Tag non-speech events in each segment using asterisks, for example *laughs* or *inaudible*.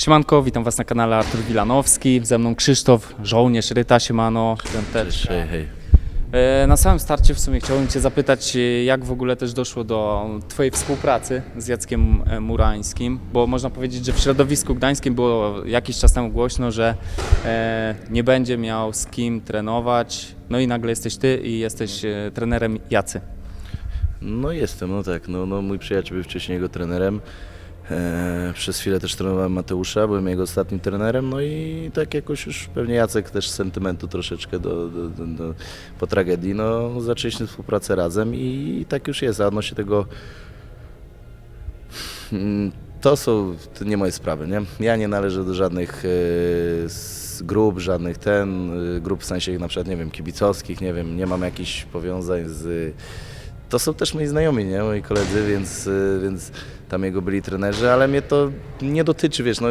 Siemanko, witam Was na kanale Artur Wilanowski, ze mną Krzysztof, żołnierz Ryta, siemano, piąteczka. Hej, hej. E, Na samym starcie w sumie chciałbym Cię zapytać, e, jak w ogóle też doszło do Twojej współpracy z Jackiem e, Murańskim, bo można powiedzieć, że w środowisku gdańskim było jakiś czas temu głośno, że nie będzie miał z kim trenować, no i nagle jesteś Ty i jesteś trenerem Jacy. No jestem, no tak. No, no mój przyjaciel był wcześniej jego trenerem. E, przez chwilę też trenowałem Mateusza, byłem jego ostatnim trenerem, no i tak jakoś już pewnie Jacek też sentymentu troszeczkę do, do, do, do, po tragedii, no zaczęliśmy współpracę razem i tak już jest, a odnośnie tego mm, to są to nie moje sprawy, nie? Ja nie należę do żadnych e, grup, żadnych ten, e, grup w sensie na przykład, nie wiem, kibicowskich, nie wiem, nie mam jakichś powiązań z to są też moi znajomi, nie? moi koledzy, więc, y, więc tam jego byli trenerzy, ale mnie to nie dotyczy, wiesz, no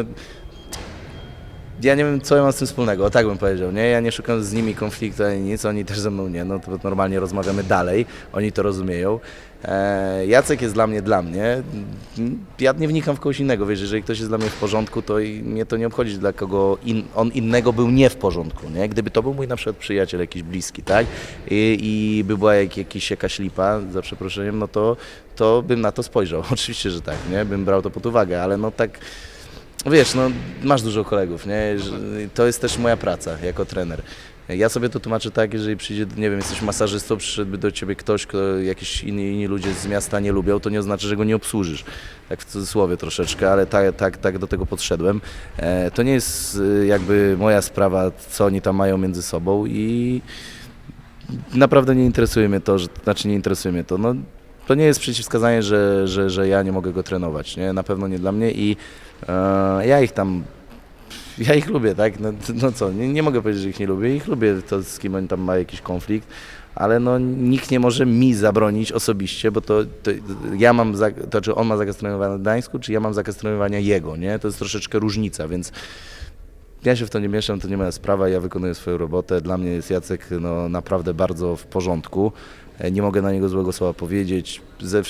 ja nie wiem, co ja mam z tym wspólnego, o tak bym powiedział, nie? Ja nie szukam z nimi konfliktu ani nic, oni też ze mną nie, no to normalnie rozmawiamy dalej, oni to rozumieją. E, Jacek jest dla mnie dla mnie, ja nie wnikam w kogoś innego, wiesz, jeżeli ktoś jest dla mnie w porządku, to i mnie to nie obchodzi, dla kogo in, on innego był nie w porządku, nie? Gdyby to był mój na przykład przyjaciel jakiś bliski, tak? I, i by była jak, jakiś, jakaś lipa, za przeproszeniem, no to, to bym na to spojrzał, *laughs* oczywiście, że tak, nie? Bym brał to pod uwagę, ale no tak... Wiesz, no masz dużo kolegów, nie? To jest też moja praca jako trener. Ja sobie to tłumaczę tak, jeżeli przyjdzie, nie wiem, jesteś masażystą, przyszedłby do ciebie ktoś, kto jakiś inni, inni ludzie z miasta nie lubią, to nie oznacza, że go nie obsłużysz. Tak w cudzysłowie troszeczkę, ale tak, tak, tak do tego podszedłem. E, to nie jest e, jakby moja sprawa, co oni tam mają między sobą i naprawdę nie interesuje mnie to, że, znaczy nie interesuje mnie to. No, to nie jest przeciwwskazanie, że, że, że ja nie mogę go trenować, nie? Na pewno nie dla mnie i e, ja ich tam, ja ich lubię, tak? No, no co, nie, nie mogę powiedzieć, że ich nie lubię, ich lubię to, z kim oni tam ma jakiś konflikt, ale no nikt nie może mi zabronić osobiście, bo to, to ja mam, to czy on ma zakaz trenowania w Gdańsku, czy ja mam zakaz trenowania jego, nie? To jest troszeczkę różnica, więc ja się w to nie mieszam, to nie moja sprawa, ja wykonuję swoją robotę. Dla mnie jest Jacek no, naprawdę bardzo w porządku. E, Nie mogę na niego złego słowa powiedzieć. Ze,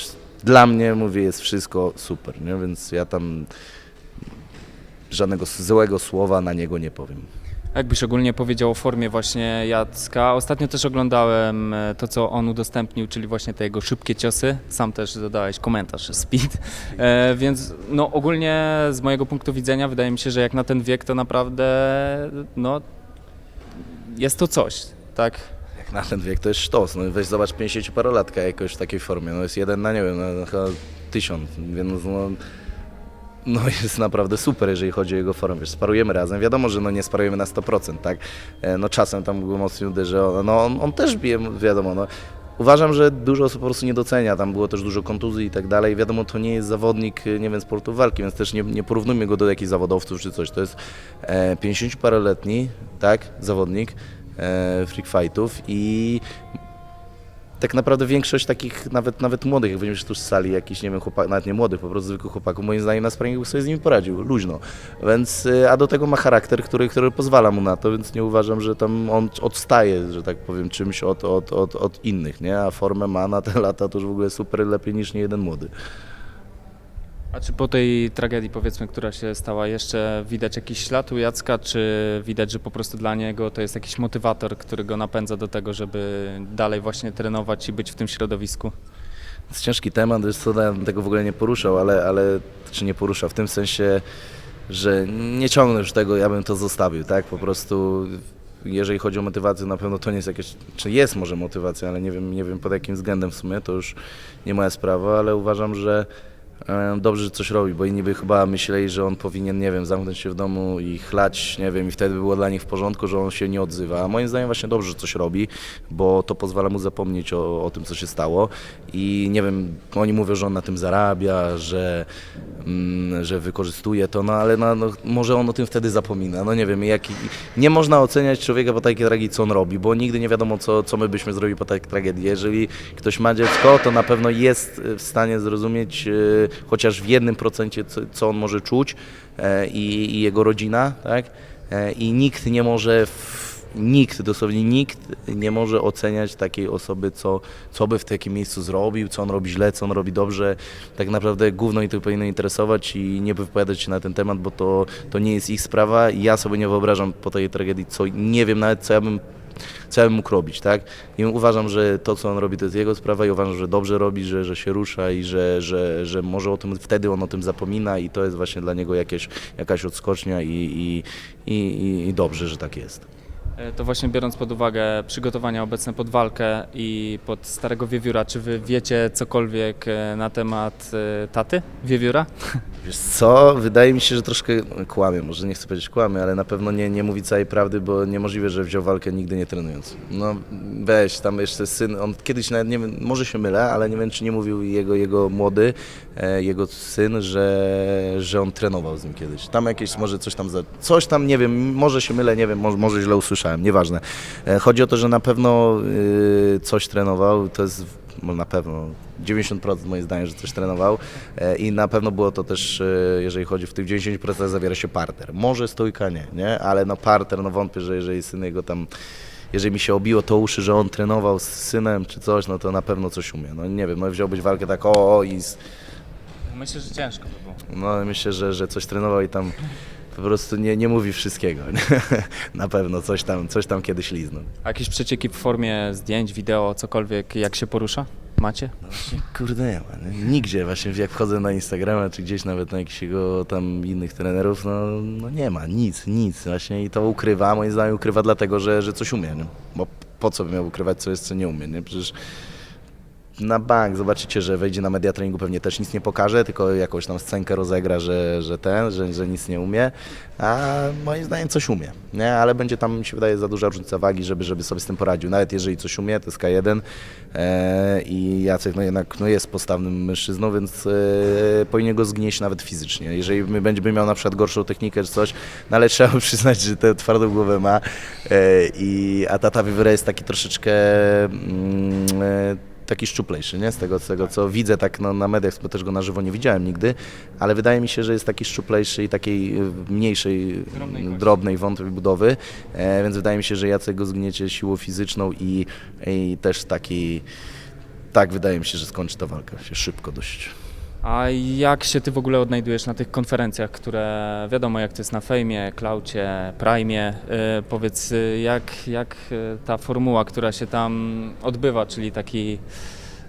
dla mnie, mówię, jest wszystko super, nie? więc ja tam żadnego złego słowa na niego nie powiem. Jakbyś ogólnie powiedział o formie właśnie Jacka. Ostatnio też oglądałem e, to, co on udostępnił, czyli właśnie te jego szybkie ciosy. Sam też dodałeś komentarz speed. E, więc no ogólnie z mojego punktu widzenia wydaje mi się, że jak na ten wiek to naprawdę no jest to coś, tak? Na ten wiek to jest sztos. No, weź zobacz 50-parolatka jakoś w takiej formie. No, jest jeden na, nie wiem, no, chyba tysiąc, więc no, no *laughs* jest naprawdę super, jeżeli chodzi o jego formę. Wiesz, sparujemy razem. Wiadomo, że no nie sparujemy na 100%, tak? E, No czasem tam go mocniej uderzy. No on, on też bije, wiadomo, no. Uważam, że dużo osób po prostu nie docenia, tam było też dużo kontuzji i tak dalej. Wiadomo, to nie jest zawodnik, nie wiem, sportu walki, więc też nie, nie porównujmy go do jakichś zawodowców czy coś. To jest e, 50-paroletni, tak, zawodnik e, freak fightów i tak naprawdę większość takich, nawet, nawet młodych, jak weźmiesz tu z sali jakiś, nie wiem, chłopak, nawet nie młodych, po prostu zwykłych chłopaków, moim zdaniem na sparingu sobie z nimi poradził, luźno. Więc, y, a do tego ma charakter, który, który pozwala mu na to, więc nie uważam, że tam on odstaje, że tak powiem, czymś od, od, od, od innych, nie? A formę ma na te lata to już w ogóle super lepiej niż nie jeden młody. A czy po tej tragedii, powiedzmy, która się stała, jeszcze widać jakiś ślad u Jacka, czy widać, że po prostu dla niego to jest jakiś motywator, który go napędza do tego, żeby dalej właśnie trenować i być w tym środowisku? To jest ciężki temat, wiesz co, ja bym tego w ogóle nie poruszał, ale, ale czy nie poruszał, w tym sensie, że nie ciągnę już tego, ja bym to zostawił, tak, po prostu jeżeli chodzi o motywację, na pewno to nie jest jakieś, czy jest może motywacja, ale nie wiem, nie wiem pod jakim względem w sumie, to już nie moja sprawa, ale uważam, że dobrze, że coś robi, bo inni by chyba myśleli, że on powinien, nie wiem, zamknąć się w domu i chlać, nie wiem, i wtedy by było dla nich w porządku, że on się nie odzywa. A moim zdaniem właśnie dobrze, że coś robi, bo to pozwala mu zapomnieć o, o tym, co się stało. I nie wiem, oni mówią, że on na tym zarabia, że, mm, że wykorzystuje to, no ale no, no, może on o tym wtedy zapomina. No nie wiem, jak, nie można oceniać człowieka po takiej tragedii, co on robi, bo nigdy nie wiadomo, co, co my byśmy zrobili po takiej tragedii. Jeżeli ktoś ma dziecko, to na pewno jest w stanie zrozumieć e, chociaż w jednym procencie, co, on może czuć e, i, i jego rodzina, tak? E, I nikt nie może w, nikt, dosłownie nikt nie może oceniać takiej osoby, co, co by w takim miejscu zrobił, co on robi źle, co on robi dobrze. Tak naprawdę gówno i to powinno interesować i nie wypowiadać się na ten temat, bo to, to nie jest ich sprawa ja sobie nie wyobrażam po tej tragedii, co nie wiem nawet, co ja bym co ja bym mógł robić, tak? I uważam, że to, co on robi, to jest jego sprawa i uważam, że dobrze robi, że, że się rusza i że, że, że może o tym, wtedy on o tym zapomina i to jest właśnie dla niego jakieś, jakaś odskocznia i, i, i, i, dobrze, że tak jest. E, To właśnie biorąc pod uwagę przygotowania obecne pod walkę i pod Starego Wiewióra, czy wy wiecie cokolwiek e, na temat e, taty Wiewióra? *laughs* Wiesz co, wydaje mi się, że troszkę kłamie, może nie chcę powiedzieć kłamie, ale na pewno nie, nie mówi całej prawdy, bo niemożliwe, że wziął walkę nigdy nie trenując. No weź, tam jeszcze syn, on kiedyś nawet, nie wiem, może się mylę, ale nie wiem, czy nie mówił jego, jego młody, jego syn, że, że on trenował z nim kiedyś. Tam jakieś, może coś tam, za, coś tam, nie wiem, może się mylę, nie wiem, może, może źle usłyszałem, nieważne. E, chodzi o to, że na pewno y, coś trenował, to jest no na pewno 90% moim zdaniem, że coś trenował e, i na pewno było to też, e, jeżeli chodzi w tych 90% zawiera się parter. Może stójka nie, nie? ale no parter, no wątpię, że jeżeli syn jego tam jeżeli mi się obiło to uszy, że on trenował z synem czy coś, no to na pewno coś umie. No nie wiem, no wziąłbyś walkę tak o, o i z, Myślę, że ciężko by było. no myślę, że, że coś trenował i tam po prostu nie, nie mówi wszystkiego. *laughs* Na pewno coś tam, coś tam kiedyś liznął. A jakieś przecieki w formie zdjęć, wideo, cokolwiek, jak się porusza? Macie? No właśnie, kurde nie ma. Nie? Nigdzie właśnie jak wchodzę na Instagrama, czy gdzieś nawet na jakichś jego tam innych trenerów, no, no nie ma, nic, nic właśnie i to ukrywa, moim zdaniem ukrywa dlatego, że, że coś umie, nie? bo po co by miał ukrywać, co jest, co nie umie, nie? Przecież na bank zobaczycie, że wejdzie na media treningu, pewnie też nic nie pokaże, tylko jakąś tam scenkę rozegra, że, że ten, że, że nic nie umie, a moim zdaniem coś umie, nie? ale będzie tam, mi się wydaje, za duża różnica wagi, żeby, żeby sobie z tym poradził. Nawet jeżeli coś umie, to jest K1 e, i Jacek no jednak no jest postawnym mężczyzną, więc e, powinien go zgnieść nawet fizycznie. Jeżeli będzie miał na przykład gorszą technikę czy coś, no ale trzeba *laughs* przyznać, że tę twardą głowę ma e, i, a tata Wywera jest taki troszeczkę mm, e, taki szczuplejszy, nie? Z tego, z tego co widzę tak no, na mediach, bo też go na żywo nie widziałem nigdy, ale wydaje mi się, że jest taki szczuplejszy i takiej y, mniejszej, Drobnej drobnej, wątłej budowy, e, więc wydaje mi się, że Jacek go zgniecie siłą fizyczną i, i też taki, tak wydaje mi się, że skończy ta walka się szybko dość. A jak się ty w ogóle odnajdujesz na tych konferencjach, które wiadomo jak to jest na Fejmie, Klaucie, Prime? Yy, powiedz, y, jak, jak y, ta formuła, która się tam odbywa, czyli taki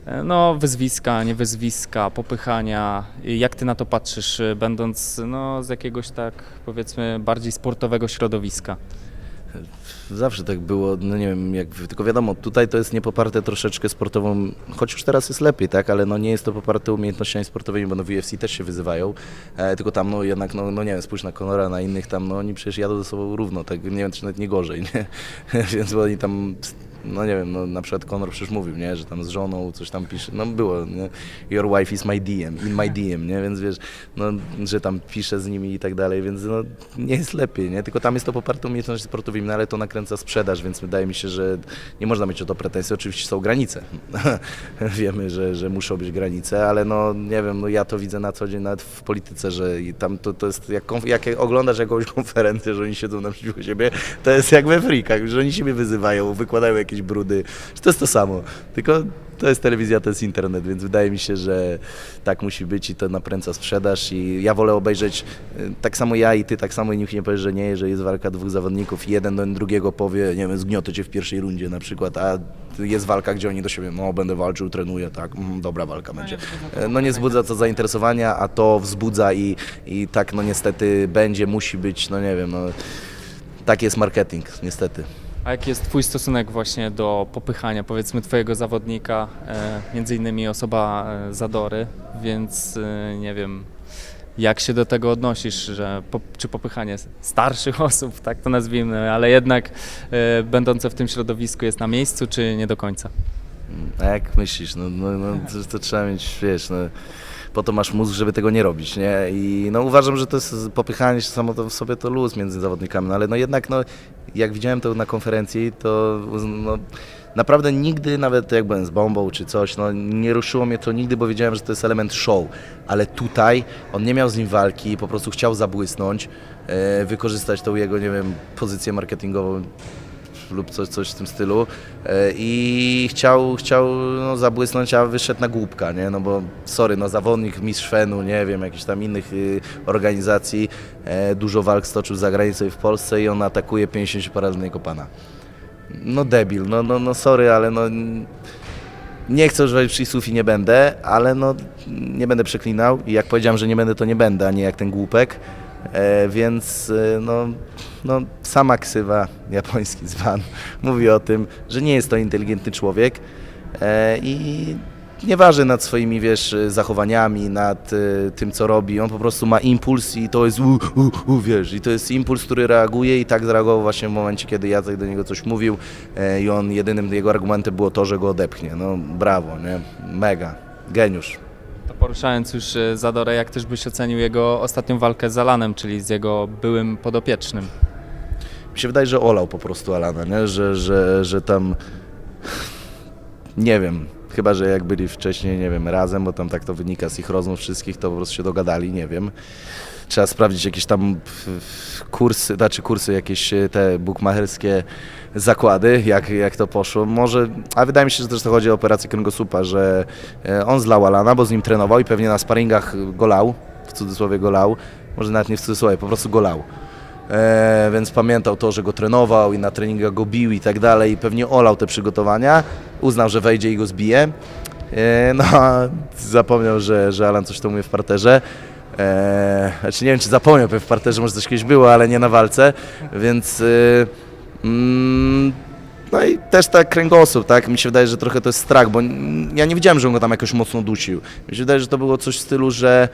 y, no, wyzwiska, nie wyzwiska, popychania, jak ty na to patrzysz, będąc no, z jakiegoś tak powiedzmy bardziej sportowego środowiska? Zawsze tak było, no nie wiem, jak, tylko wiadomo, tutaj to jest niepoparte troszeczkę sportową, choć już teraz jest lepiej, tak, ale no nie jest to poparte umiejętnościami sportowymi, bo no w UFC też się wyzywają, e, tylko tam no jednak, no, no nie wiem, spójrz na Conora, na innych tam, no oni przecież jadą ze sobą równo, tak, nie wiem, czy nawet nie gorzej, nie, *laughs* więc oni tam, no nie wiem, no na przykład Conor przecież mówił, nie, że tam z żoną coś tam pisze, no było, nie, your wife is my DM, in my DM, nie, więc wiesz, no, że tam pisze z nimi i tak dalej, więc no nie jest lepiej, nie, tylko tam jest to poparte umiejętnościami sportowymi, no ale to nakręca sprzedaż, więc wydaje mi się, że nie można mieć o to pretensji, oczywiście są granice, *laughs* wiemy, że, że muszą być granice, ale no nie wiem, no ja to widzę na co dzień nawet w polityce, że tam to, to jest, jak, jak oglądasz jakąś konferencję, że oni siedzą naprzeciwko siebie, to jest jak we frikach, że oni siebie wyzywają, wykładają jakieś brudy, że to jest to samo, tylko to jest telewizja, to jest internet, więc wydaje mi się, że tak musi być i to naprędza sprzedaż i ja wolę obejrzeć, y, tak samo ja i ty, tak samo i nikt nie powie, że nie, że jest walka dwóch zawodników i jeden do drugiego powie, nie wiem, zgniotę cię w pierwszej rundzie na przykład, a jest walka, gdzie oni do siebie, no będę walczył, trenuję, tak, mm, dobra walka będzie. E, No nie wzbudza to zainteresowania, a to wzbudza i, i tak no niestety będzie, musi być, no nie wiem, no tak jest marketing, niestety. A jaki jest Twój stosunek właśnie do popychania, powiedzmy, Twojego zawodnika, e, między innymi osoba e, Zadory, więc e, nie wiem, jak się do tego odnosisz, że po, czy popychanie starszych *laughs* osób, tak to nazwijmy, ale jednak e, będące w tym środowisku jest na miejscu, czy nie do końca? A jak myślisz, no, no, no to, to trzeba mieć, wiesz, no, po to masz mózg, żeby tego nie robić, nie? I no uważam, że to jest popychanie się samo to w sobie to luz między zawodnikami, no ale no jednak, no jak widziałem to na konferencji, to no, naprawdę nigdy, nawet jak byłem z bombą czy coś, no nie ruszyło mnie to nigdy, bo wiedziałem, że to jest element show, ale tutaj on nie miał z nim walki, po prostu chciał zabłysnąć, e, wykorzystać tą jego, nie wiem, pozycję marketingową lub coś, coś w tym stylu e, i chciał, chciał no, zabłysnąć, a wyszedł na głupka, nie? No bo sorry, no zawodnik, mistrz Fenu, nie wiem, jakichś tam innych y, organizacji, e, dużo walk stoczył za granicą i w Polsce i on atakuje 50-paroletniego pana. No debil, no, no, no sorry, ale no nie chcę używać przycisków i nie będę, ale no nie będę przeklinał i jak powiedziałem, że nie będę, to nie będę, a nie jak ten głupek. E, więc e, no, no, sama ksywa, japoński zwan, *laughs* mówi o tym, że nie jest to inteligentny człowiek e, i nie waży nad swoimi, wiesz, zachowaniami, nad e, tym, co robi. On po prostu ma impuls i to jest u, u, u, wiesz, i to jest impuls, który reaguje i tak zareagował właśnie w momencie, kiedy Jacek do niego coś mówił e, i on, jedynym jego argumentem było to, że go odepchnie. No brawo, nie? Mega. Geniusz. Poruszając już e, Zadorę, jak też byś ocenił jego ostatnią walkę z Alanem, czyli z jego byłym podopiecznym? Mi się wydaje, że olał po prostu Alana, nie? Że, że, że tam nie wiem, chyba, że jak byli wcześniej, nie wiem, razem, bo tam tak to wynika z ich rozmów wszystkich, to po prostu się dogadali, nie wiem. Trzeba sprawdzić jakieś tam kursy, znaczy kursy, jakieś e, te bukmacherskie zakłady, jak, jak to poszło. Może, a wydaje mi się, że też to chodzi o operację kręgosłupa, że e, on zlał Alana, bo z nim trenował i pewnie na sparingach go lał, w cudzysłowie go lał, może nawet nie w cudzysłowie, po prostu go lał. E, więc pamiętał to, że go trenował i na treningach go bił i tak dalej i pewnie olał te przygotowania, uznał, że wejdzie i go zbije. E, no zapomniał, że, że Alan coś tam mówi w parterze. E, znaczy nie wiem, czy zapomniał pewnie w parterze, może coś kiedyś było, ale nie na walce, więc e, mm, no i też tak kręgosłup, tak? Mi się wydaje, że trochę to jest strach, bo ja nie widziałem, że on go tam jakoś mocno dusił. Mi się wydaje, że to było coś w stylu, że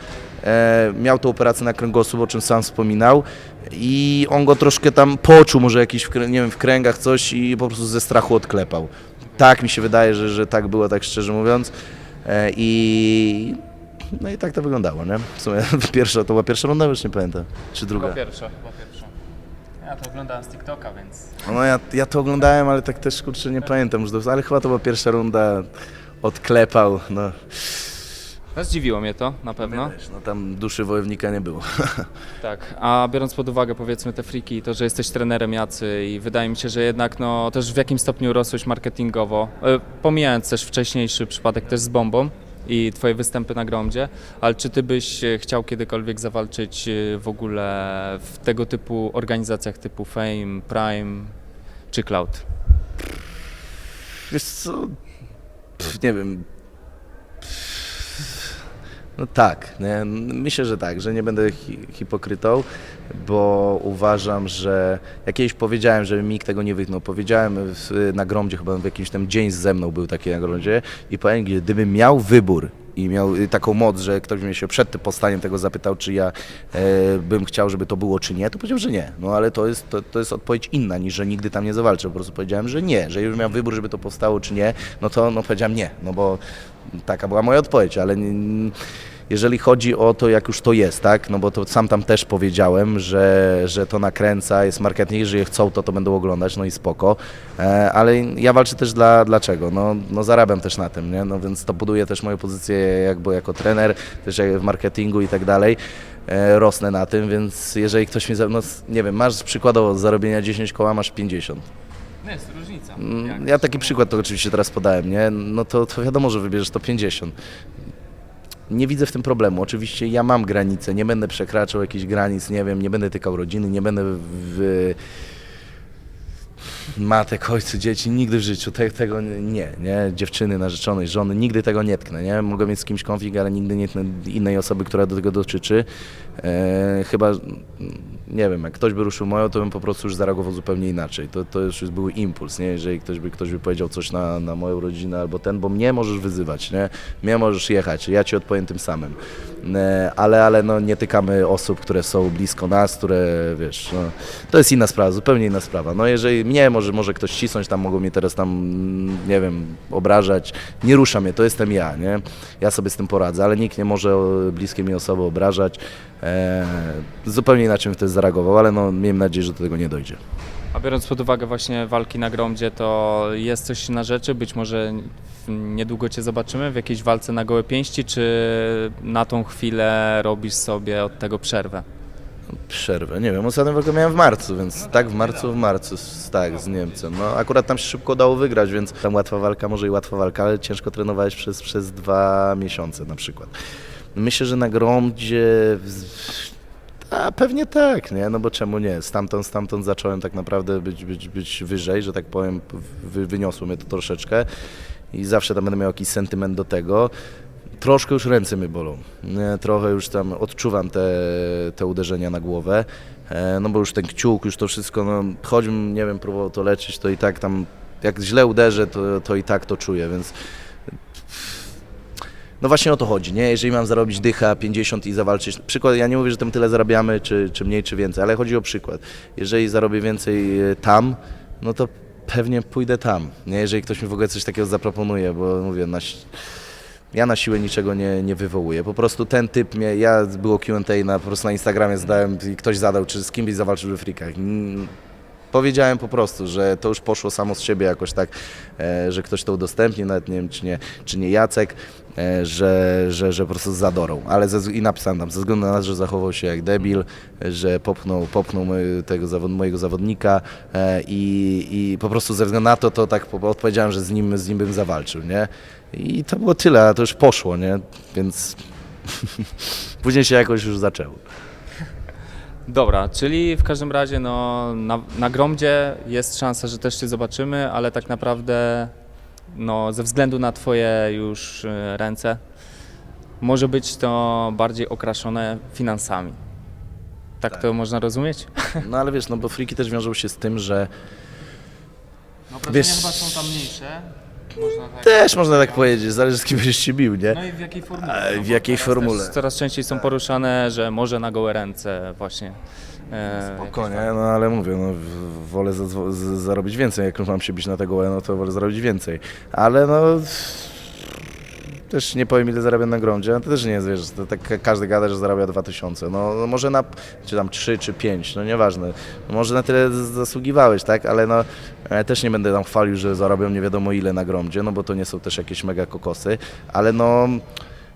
e, miał tą operację na kręgosłup, o czym sam wspominał i on go troszkę tam poczuł, może jakiś, w, nie wiem, w kręgach coś i po prostu ze strachu odklepał. Tak mi się wydaje, że, że tak było, tak szczerze mówiąc. E, I no i tak to wyglądało, nie? W sumie *laughs* pierwsza, to była pierwsza runda, już nie pamiętam. Czy druga? pierwsza, chyba pierwsza. Ja to oglądałem z TikToka, więc... No ja, ja to oglądałem, ale tak też kurczę nie pamiętam już, dobrze, ale chyba to była pierwsza runda, odklepał, no. No, zdziwiło mnie to, na pewno. Wiesz, no tam duszy wojownika nie było. *laughs* Tak, a biorąc pod uwagę powiedzmy te friki i to, że jesteś trenerem Jacy i wydaje mi się, że jednak no też w jakimś stopniu rosłeś marketingowo, e, pomijając też wcześniejszy przypadek też z bombą i twoje występy na gromdzie, ale czy ty byś e, chciał kiedykolwiek zawalczyć e, w ogóle w tego typu organizacjach typu Fame, Prime czy Cloud? Wiesz co, Pff, nie wiem. No tak, nie? myślę, że tak, że nie będę hi hipokrytą, bo uważam, że jak kiedyś powiedziałem, że Mik tego nie wytknął, powiedziałem w, na Gromdzie, chyba w jakimś tam dzień ze mną był taki na Gromdzie i powiem, gdybym miał wybór i miał y, taką moc, że ktoś mnie się przed tym powstaniem tego zapytał, czy ja e, bym chciał, żeby to było, czy nie, to powiedziałem, że nie. No ale to jest, to, to jest odpowiedź inna niż, że nigdy tam nie zawalczę. Po prostu powiedziałem, że nie, że już miał wybór, żeby to powstało, czy nie, no to no, powiedziałem nie, no bo taka była moja odpowiedź, ale jeżeli chodzi o to, jak już to jest, tak, no bo to sam tam też powiedziałem, że, że to nakręca, jest marketing, jeżeli chcą, to to będą oglądać, no i spoko, e, ale ja walczę też dla, dlaczego, no, no zarabiam też na tym, nie, no więc to buduje też moją pozycję jakby jako trener, też w marketingu i tak dalej, e, rosnę na tym, więc jeżeli ktoś mi, no nie wiem, masz przykładowo z zarobienia 10 koła, masz 50, No jest. Mm, Ja taki przykład to oczywiście teraz podałem, nie? No to, to wiadomo, że wybierzesz to 50. Nie widzę w tym problemu. Oczywiście ja mam granice, nie będę przekraczał jakichś granic, nie wiem, nie będę tykał rodziny, nie będę w, matek, ojcu, dzieci, nigdy w życiu te, tego nie, nie, dziewczyny, narzeczonej, żony, nigdy tego nie tknę, nie, mogę mieć z kimś konflikt, ale nigdy nie tknę innej osoby, która do tego dotyczy, e, chyba, nie wiem, jak ktoś by ruszył moją, to bym po prostu już zareagował zupełnie inaczej, to, to już był impuls, nie, jeżeli ktoś by, ktoś by powiedział coś na, na moją rodzinę albo ten, bo mnie możesz wyzywać, nie, mnie możesz jechać, ja ci odpowiem tym samym, e, ale, ale no nie tykamy osób, które są blisko nas, które, wiesz, no, to jest inna sprawa, zupełnie inna sprawa. No jeżeli mnie może, może ktoś cisnąć, tam mogą mnie teraz tam, nie wiem, obrażać, nie rusza mnie, to jestem ja, nie? Ja sobie z tym poradzę, ale nikt nie może bliskie mi osoby obrażać. E, zupełnie inaczej bym wtedy zareagował, ale no miejmy nadzieję, że do tego nie dojdzie. A biorąc pod uwagę właśnie walki na gromdzie, to jest coś na rzeczy? Być może niedługo Cię zobaczymy w jakiejś walce na gołe pięści, czy na tą chwilę robisz sobie od tego przerwę? Przerwę, nie wiem, ostatnią walkę miałem w marcu, więc tak w marcu, w marcu, s- tak, z Niemcem. No akurat tam się szybko udało wygrać, więc tam łatwa walka, może i łatwa walka, ale ciężko trenowałeś przez, przez dwa miesiące na przykład. Myślę, że na gromdzie... A pewnie tak, nie? No bo czemu nie? Stamtąd, stamtąd zacząłem tak naprawdę być, być, być wyżej, że tak powiem, wy, wyniosło mnie to troszeczkę i zawsze tam będę miał jakiś sentyment do tego. Troszkę już ręce mnie bolą. Nie, trochę już tam odczuwam te, te uderzenia na głowę. E, no bo już ten kciuk, już to wszystko, no choćbym, nie wiem, próbował to leczyć, to i tak tam, jak źle uderzę, to, to i tak to czuję, więc no właśnie o to chodzi, nie? Jeżeli mam zarobić dycha 50 i zawalczyć, przykład, ja nie mówię, że tam tyle zarabiamy, czy, czy mniej, czy więcej, ale chodzi o przykład. Jeżeli zarobię więcej e, tam, no to pewnie pójdę tam, nie? Jeżeli ktoś mi w ogóle coś takiego zaproponuje, bo mówię, na, ja na siłę niczego nie, nie wywołuję. Po prostu ten typ mnie, ja było Q&A na, po prostu na Instagramie zadałem i ktoś zadał, czy z kim byś zawalczył we frikach. Powiedziałem po prostu, że to już poszło samo z siebie jakoś tak, e, że ktoś to udostępni, nawet nie wiem czy nie, czy nie Jacek, że, że, że po prostu zadorą, ale ze, i napisałem tam, ze względu na to, że zachował się jak debil, że popchnął, popchnął tego zawod, mojego zawodnika e, i, i po prostu ze względu na to, to tak po- odpowiedziałem, że z nim, z nim bym zawalczył, nie? I to było tyle, a to już poszło, nie? Więc *laughs* później się jakoś już zaczęło. Dobra, czyli w każdym razie no, na, na Gromdzie jest szansa, że też Cię zobaczymy, ale tak naprawdę no, ze względu na Twoje już e, ręce może być to bardziej okraszone finansami. Tak, Tak. to można rozumieć? No ale wiesz, no bo friki też wiążą się z tym, że No Wiesz- chyba są tam mniejsze. Można tak... też można tak powiedzieć, zależy z kim byś się bił, nie? No i w jakiej formule? A, No w jakiej teraz formule? Coraz częściej są poruszane, że może na gołe ręce właśnie. E, Spokojnie, no ale mówię, no, w- wolę za, z, zarobić więcej, jak już mam się bić na tego łe, no to wolę zarobić więcej. Ale no, też nie powiem ile zarabiam na grądzie, no to też nie jest, wiesz, to tak każdy gada, że zarabia 2000, no, no może na, czy tam 3 czy 5, no nieważne, może na tyle z- zasługiwałeś, tak, ale no e, też nie będę tam chwalił, że zarabiam nie wiadomo ile na gromdzie, no bo to nie są też jakieś mega kokosy, ale no...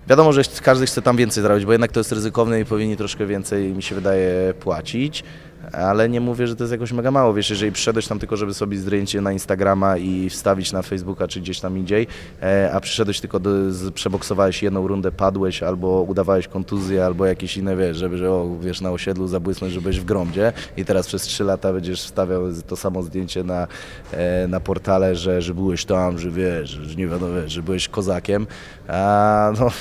Wiadomo, że każdy chce tam więcej zarobić, bo jednak to jest ryzykowne i powinni troszkę więcej, mi się wydaje, płacić. Ale nie mówię, że to jest jakoś mega mało. Wiesz, jeżeli przyszedłeś tam tylko, żeby sobie zdjęcie na Instagrama i wstawić na Facebooka czy gdzieś tam indziej, e, a przyszedłeś tylko, do, przeboksowałeś jedną rundę, padłeś albo udawałeś kontuzję, albo jakieś inne, wiesz, żeby, że o, wiesz, na osiedlu zabłysnąć, że byłeś w gromdzie i teraz przez trzy lata będziesz wstawiał to samo zdjęcie na, e, na portale, że, że byłeś tam, że wiesz, że nie wiadomo, wiesz, że byłeś kozakiem, a no...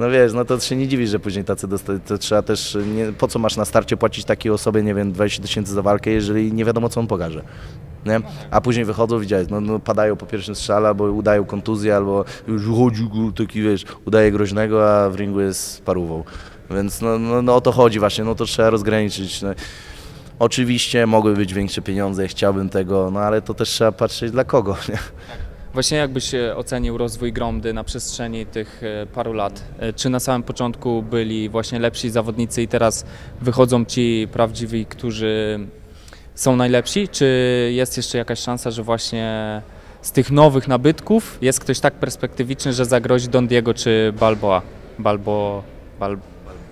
No wiesz, no to się nie dziwisz, że później tacy dostają, to trzeba też, nie, po co masz na starcie płacić takiej osobie, nie wiem, 20 tysięcy za walkę, jeżeli nie wiadomo, co on pokaże. Nie? A później wychodzą, widziałeś, no, no padają po pierwszym strzale, albo udają kontuzję, albo już chodzi taki, wiesz, udaje groźnego, a w ringu jest parówą. Więc no, no, no o to chodzi właśnie, no to trzeba rozgraniczyć. No. Oczywiście mogły być większe pieniądze, chciałbym tego, no ale to też trzeba patrzeć dla kogo, nie? Właśnie jakbyś ocenił rozwój Gromdy na przestrzeni tych e, paru lat? E, Czy na samym początku byli właśnie lepsi zawodnicy i teraz wychodzą ci prawdziwi, którzy są najlepsi? Czy jest jeszcze jakaś szansa, że właśnie z tych nowych nabytków jest ktoś tak perspektywiczny, że zagrozi Don Diego czy Balboa? Balbo... Bal...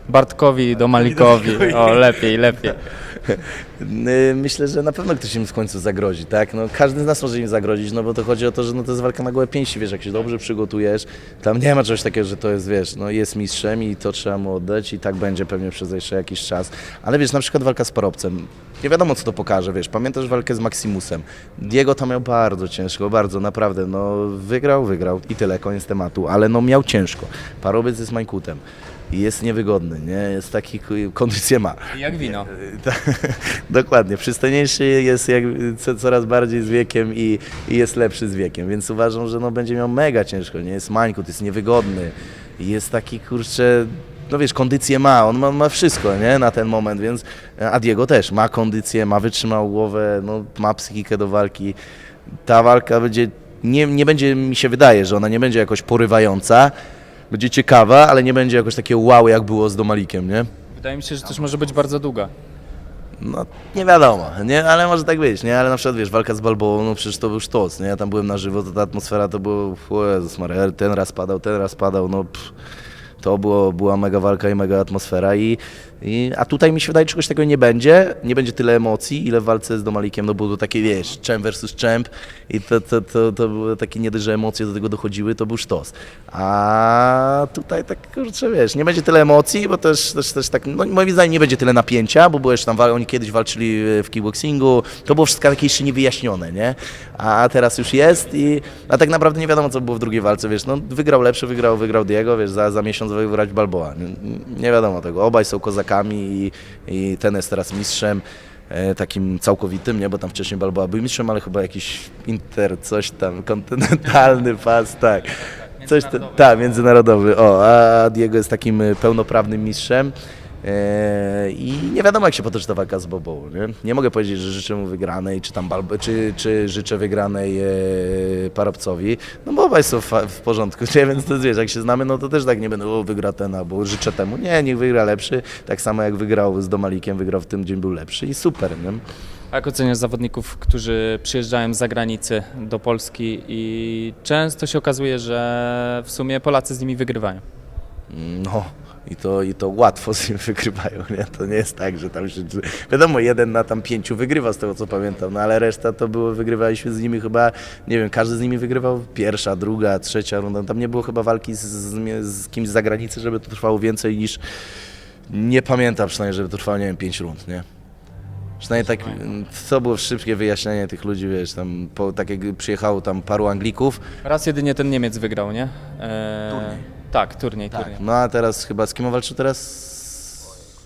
Bartkowi do Malikowi. O, lepiej, lepiej. *laughs* Y, Myślę, że na pewno ktoś im w końcu zagrozi, tak? No, każdy z nas może im zagrozić, no bo to chodzi o to, że no, to jest walka na gołe pięści, wiesz, jak się dobrze przygotujesz, tam nie ma czegoś takiego, że to jest, wiesz, no jest mistrzem i to trzeba mu oddać i tak będzie pewnie przez jeszcze jakiś czas, ale wiesz, na przykład walka z parobcem, nie wiadomo co to pokaże, wiesz, pamiętasz walkę z Maximusem, Diego tam miał bardzo ciężko, bardzo, naprawdę, no wygrał, wygrał i tyle, koniec tematu, ale no miał ciężko, parobiec jest Majkutem i jest niewygodny, nie, jest taki, kondycję ma. Jak wino. *laughs* Tak, Dokładnie. Przystojniejszy jest jak, co, coraz bardziej z wiekiem i, i jest lepszy z wiekiem, więc uważam, że no, będzie miał mega ciężko. Nie jest mańkut, jest niewygodny. i Jest taki kurczę. No wiesz, kondycję ma, on ma, ma wszystko, nie, na ten moment, więc, a Diego też ma kondycję, ma wytrzymał głowę, no, ma psychikę do walki. Ta walka będzie, nie, nie będzie, mi się wydaje, że ona nie będzie jakoś porywająca, będzie ciekawa, ale nie będzie jakoś takie wow, jak było z Domalikiem, nie? Wydaje mi się, że też może być bardzo długa. No, nie wiadomo, nie? ale może tak być, nie? Ale na przykład, wiesz, walka z Balboą, no przecież to był sztos, nie? Ja tam byłem na żywo, to ta atmosfera to było, o Jezus Maria, ten raz padał, ten raz padał, no pff, to było, była mega walka i mega atmosfera i I, a tutaj mi się wydaje, czegoś takiego nie będzie, nie będzie tyle emocji, ile w walce z Domalikiem, no było to takie, wiesz, champ versus champ i to, to, to, to były takie nie dość, że emocje do tego dochodziły, to był sztos. A tutaj tak, kurczę, wiesz, nie będzie tyle emocji, bo też, też, też tak, no moim zdaniem nie będzie tyle napięcia, bo było jeszcze tam, oni kiedyś walczyli w kickboxingu, to było wszystko takie jeszcze niewyjaśnione, nie? A teraz już jest i, a tak naprawdę nie wiadomo, co było w drugiej walce, wiesz, no wygrał lepszy, wygrał, wygrał Diego, wiesz, za, za miesiąc wygrać Balboa, nie, nie wiadomo tego, obaj są kozakami i, i ten jest teraz mistrzem, e, takim całkowitym, nie, bo tam wcześniej Balboa był mistrzem, ale chyba jakiś inter, coś tam, *laughs* kontynentalny pas, tak. Coś te, tak, międzynarodowy. O, a Diego jest takim e, pełnoprawnym mistrzem. E, I nie wiadomo, jak się potoczy ta walka z Bobą. Nie, nie mogę powiedzieć, że życzę mu wygranej, czy tam Balbo, czy, czy życzę wygranej e, Parobcowi. No bo obaj są fa- w porządku, *laughs* nie? więc to wiesz, jak się znamy, no to też tak nie będę, o wygra ten, albo życzę temu. Nie, niech wygra lepszy. Tak samo jak wygrał z Domalikiem, wygrał w tym, gdzie był lepszy i super. Nie? A Jak oceniasz zawodników, którzy przyjeżdżają z zagranicy do Polski i często się okazuje, że w sumie Polacy z nimi wygrywają? No i to, i to łatwo z nim wygrywają, nie? To nie jest tak, że tam się... Wiadomo, jeden na tam pięciu wygrywa z tego co pamiętam, no ale reszta to było, wygrywaliśmy z nimi chyba, nie wiem, każdy z nimi wygrywał pierwsza, druga, trzecia runda. Tam nie było chyba walki z, z, z kimś z zagranicy, żeby to trwało więcej niż... Nie pamiętam przynajmniej, żeby to trwało, nie wiem, pięć rund, nie? Przynajmniej tak, to było szybkie wyjaśnienie tych ludzi, wiesz, tam, po, tak jak przyjechało tam paru Anglików, Raz jedynie ten Niemiec wygrał, nie? E, Tak, turniej, turniej. no a teraz chyba z kim walczył teraz?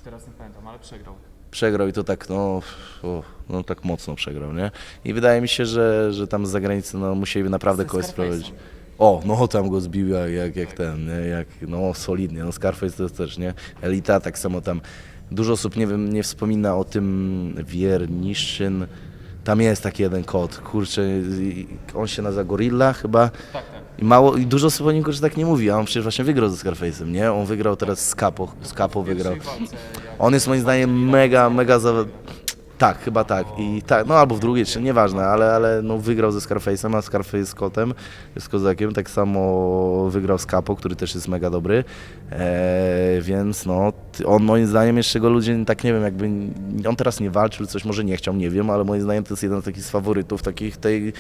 Teraz nie pamiętam, ale przegrał. przegrał i to tak, no, o, no tak mocno przegrał, nie? I wydaje mi się, że, że tam z zagranicy no, musieliby naprawdę Ze kogoś Scarface'em. sprowadzić. O, no tam go zbił jak, jak, jak ten, nie? Jak, no solidnie, no Scarface to też, nie? Elita tak samo tam, dużo osób nie wiem, nie wspomina o tym Wierniszczyn, tam jest taki jeden kod, kurczę, i- on się nazywa Gorilla chyba, Tak, tak. i mało, i dużo osób o nim kurczę tak nie mówi, a on przecież właśnie wygrał ze Scarface'em, nie? On wygrał teraz z Capo, z Capo wygrał. On jest moim zdaniem mega, mega za... Tak, chyba tak. I tak, no albo w drugiej, czy nieważne, ale, ale no, wygrał ze Scarface'em, a Scarface z Kotem, z Kozakiem, tak samo wygrał z Capo, który też jest mega dobry, e, więc no, on moim zdaniem jeszcze go ludzie tak nie wiem, jakby, on teraz nie walczył, coś może nie chciał, nie wiem, ale moim zdaniem to jest jeden z takich z faworytów, takich tej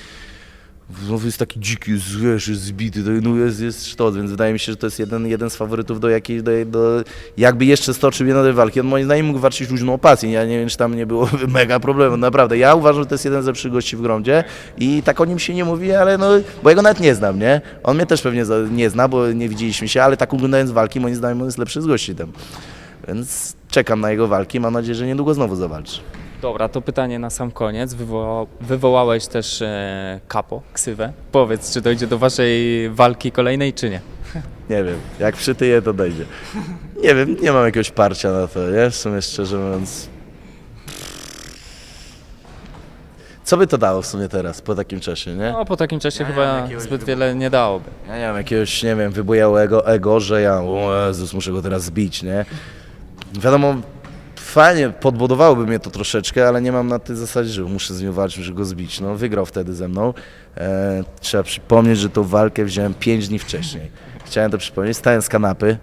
no jest taki dziki, jest, wiesz, jest zbity, to, no jest, jest sztos, więc wydaje mi się, że to jest jeden, jeden z faworytów do jakiejś, do, do, jakby jeszcze stoczył jedną tej walki, on moim zdaniem mógł walczyć luźną pasję, ja nie wiem, czy tam nie było *laughs* mega problemu, naprawdę, ja uważam, że to jest jeden z lepszych gości w Gromdzie i tak o nim się nie mówi, ale no, bo ja go nawet nie znam, nie? On mnie też pewnie nie zna, bo nie widzieliśmy się, ale tak oglądając walki, moim zdaniem on jest lepszy z gości tam, więc czekam na jego walki, mam nadzieję, że niedługo znowu zawalczy. Dobra, to pytanie na sam koniec. Wywoła, wywołałeś też e, kapo, ksywę. Powiedz, czy dojdzie do waszej walki kolejnej, czy nie? *laughs* Nie wiem, jak przytyję, to dojdzie. Nie wiem, nie mam jakiegoś parcia na to, nie? W sumie szczerze mówiąc. Co by to dało w sumie teraz, po takim czasie, nie? No, po takim czasie chyba zbyt wiele nie dałoby. Ja nie mam jakiegoś, nie wiem, wybujałego ego, że ja, o Jezus, muszę go teraz zbić, nie? Wiadomo, fajnie, podbudowałoby mnie to troszeczkę, ale nie mam na tej zasadzie, że muszę z nim walczyć, muszę go zbić. No, wygrał wtedy ze mną. E, trzeba przypomnieć, że tą walkę wziąłem 5 dni wcześniej. Chciałem to przypomnieć, stałem z kanapy.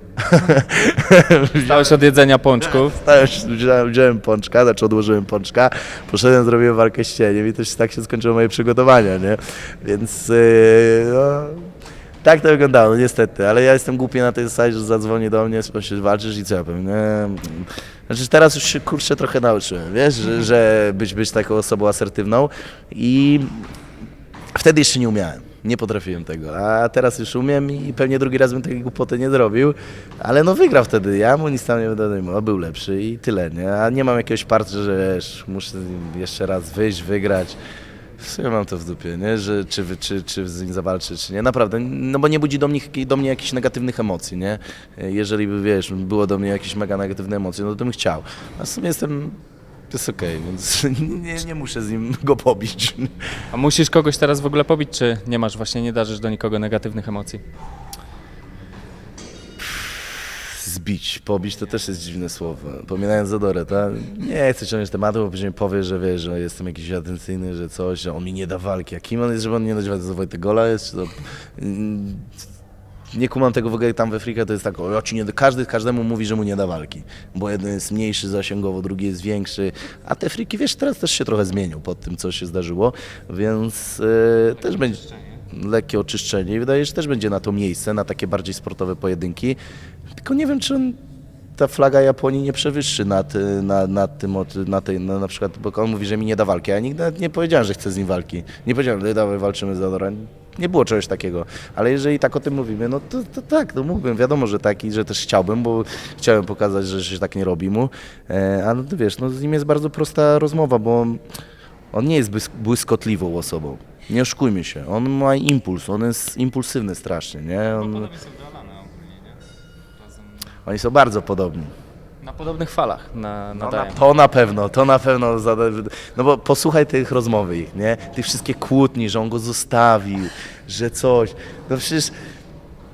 *laughs* Stałeś od jedzenia pączków. *laughs* Stałem, wziąłem, wziąłem pączka, znaczy odłożyłem pączka, poszedłem, zrobiłem walkę z cieniem i też tak się skończyło moje przygotowania, nie? Więc yy, no, tak to wyglądało, no niestety, ale ja jestem głupi na tej zasadzie, że zadzwoni do mnie, spyta się, walczysz i co ja powiem, nie? Znaczy teraz już się kurczę trochę nauczyłem, wiesz, że, że być, być taką osobą asertywną i wtedy jeszcze nie umiałem. Nie potrafiłem tego, a teraz już umiem i pewnie drugi raz bym takiej głupoty nie zrobił, ale no wygrał wtedy, ja mu nic tam nie będę odejmował, był lepszy i tyle, nie? A nie mam jakiegoś parcia, że wiesz, muszę jeszcze raz wyjść, wygrać. Sumie mam to w dupie, nie? Że czy, czy, czy z nim zawalczyć, czy nie. Naprawdę, no bo nie budzi do mnie, do mnie jakichś negatywnych emocji, nie? Jeżeli by, wiesz, było do mnie jakieś mega negatywne emocje, no to bym chciał. A w sumie jestem, to jest okej, więc *laughs* nie, nie muszę z nim go pobić. A musisz kogoś teraz w ogóle pobić, czy nie masz właśnie, nie darzysz do nikogo negatywnych emocji? Pobić to też jest dziwne słowo. Pominając Zadorę, to nie chcę ciągnąć tematu, bo później powie, że wiesz, że jestem jakiś atencyjny, że coś, że on mi nie da walki. A kim on jest, żeby on nie dać walki? Wojtek Gola jest? To... Nie kumam tego w ogóle tam w Afryce, to jest tak, o, nie, każdy każdemu mówi, że mu nie da walki, bo jeden jest mniejszy zasięgowo, drugi jest większy, a te friki, wiesz, teraz też się trochę zmienił po tym, co się zdarzyło, więc e, też będzie lekkie oczyszczenie i wydaje się, że też będzie na to miejsce, na takie bardziej sportowe pojedynki, tylko nie wiem, czy on ta flaga Japonii nie przewyższy nad, y, na, nad tym, na, tej, na, na przykład, bo on mówi, że mi nie da walki, a ja nigdy nie powiedziałem, że chcę z nim walki. Nie powiedziałem, że dawaj walczymy za Dora. Nie było czegoś takiego. Ale jeżeli tak o tym mówimy, no to, to tak, no mógłbym, wiadomo, że tak i że też chciałbym, bo chciałem pokazać, że się tak nie robi mu. E, a no wiesz, no z nim jest bardzo prosta rozmowa, bo on, on nie jest błysk- błyskotliwą osobą. Nie oszukujmy się. On ma impuls, on jest impulsywny strasznie, nie? On, są wygadane ogólnie, nie? Razem oni są bardzo podobni. na podobnych falach na, No, na, nadają. to na pewno, to na pewno. zada- No bo posłuchaj tych rozmowy ich, nie? Tych wszystkie kłótni, że on go zostawił, że coś. No przecież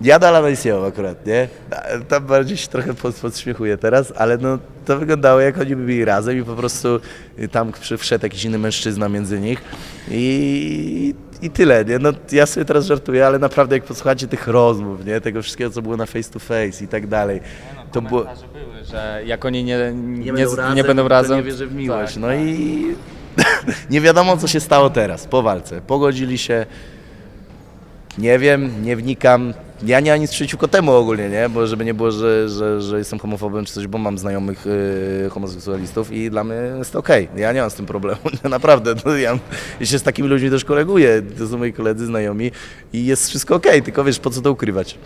ja dalej z nią akurat, nie? Tam bardziej się trochę pod, podśmiechuję teraz, ale no to wyglądało jak oni by byli razem i po prostu y, tam wszedł jakiś inny mężczyzna między nich i, i tyle, nie? No ja sobie teraz żartuję, ale naprawdę jak posłuchacie tych rozmów, nie? Tego wszystkiego, co było na face to face i tak dalej, to było... Były, że jak oni nie, nie, nie, nie, będą to razem, nie wierzę w miłość. Tak, no tak. i *laughs* nie wiadomo, co się stało teraz, po walce. Pogodzili się, nie wiem, nie wnikam. Ja nie mam nic przeciwko temu ogólnie, nie? Bo żeby nie było, że, że, że jestem homofobem czy coś, bo mam znajomych yy, homoseksualistów i dla mnie jest to okej. Ja nie mam z tym problemu, *laughs* naprawdę. No, ja, się z takimi ludźmi też koleguję, to są moi koledzy, znajomi i jest wszystko okej, tylko wiesz, po co to ukrywać?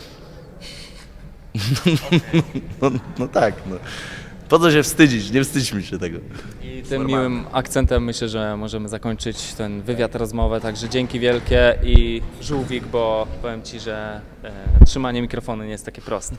*laughs* no, no tak, no. Po co się wstydzić? Nie wstydźmy się tego. Tym miłym akcentem myślę, że możemy zakończyć ten wywiad, rozmowę. Także dzięki wielkie i żółwik, bo powiem Ci, że e, trzymanie mikrofonu nie jest takie proste.